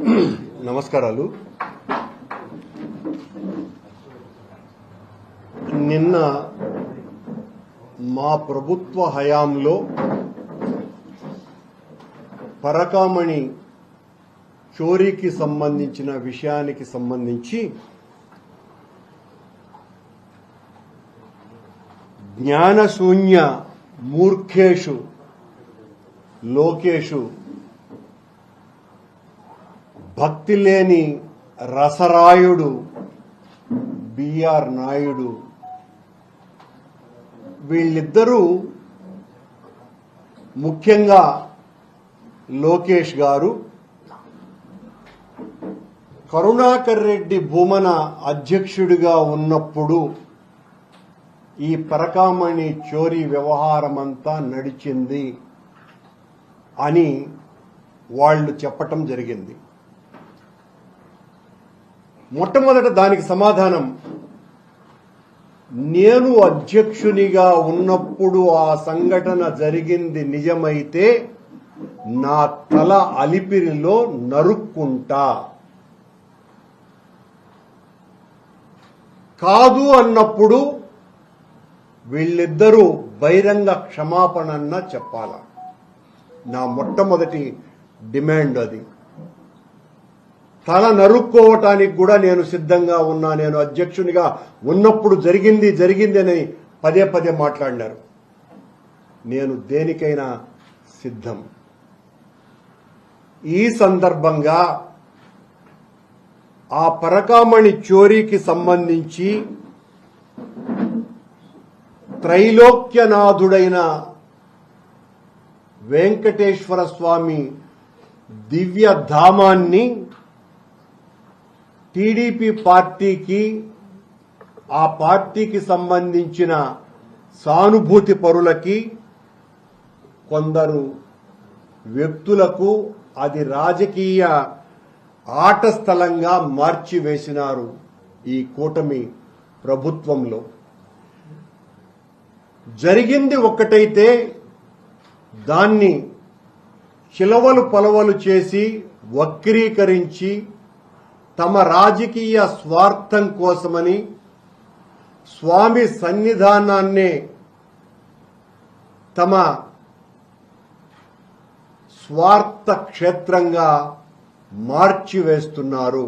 నమస్కారాలు. నిన్న మా ప్రభుత్వ హయాంలో పరకామణి చోరీకి సంబంధించిన విషయానికి సంబంధించి జ్ఞానశూన్య మూర్ఖేషు లోకేషు భక్తి లేని రసరాయుడు బిఆర్ నాయుడు. వీళ్ళిద్దరూ ముఖ్యంగా లోకేష్ గారు కరుణాకర్ రెడ్డి భూమన అధ్యక్షుడిగా ఉన్నప్పుడు ఈ పరకామణి చోరీ వ్యవహారమంతా నడిచింది అని వాళ్ళు చెప్పటం జరిగింది. మొట్టమొదట దానికి సమాధానం నేను అధ్యక్షునిగా ఉన్నప్పుడు ఆ సంఘటన జరిగింది నిజమైతే నా తల అలిపిరిలో నరుక్కుంటా. కాదు అన్నప్పుడు వీళ్ళిద్దరూ బహిరంగ క్షమాపణన్న చెప్పాల? నా మొట్టమొదటి డిమాండ్ అది. తల నరుక్కోవటానికి కూడా నేను సిద్ధంగా ఉన్నా. నేను అధ్యక్షునిగా ఉన్నప్పుడు జరిగింది జరిగింది అని పదే పదే మాట్లాడినారు. నేను దేనికైనా సిద్ధం. ఈ సందర్భంగా ఆ పరకామణి చోరీకి సంబంధించి త్రైలోక్యనాథుడైన వెంకటేశ్వర స్వామి దివ్య ధామాన్ని టీడీపీ పార్టీకి ఆ పార్టీకి సంబంధించిన సానుభూతి పరులకి కొందరు వ్యక్తులకు అది రాజకీయ ఆట స్థలంగా మార్చివేసినారు ఈ కూటమి ప్రభుత్వంలో. జరిగింది ఒక్కటైతే దాన్ని చిలవలు పలవలు చేసి వక్రీకరించి తమ రాజకీయ స్వార్థం కోసమని స్వామి సన్నిధానాన్నే తమ స్వార్థ క్షేత్రంగా మార్చివేస్తున్నారు.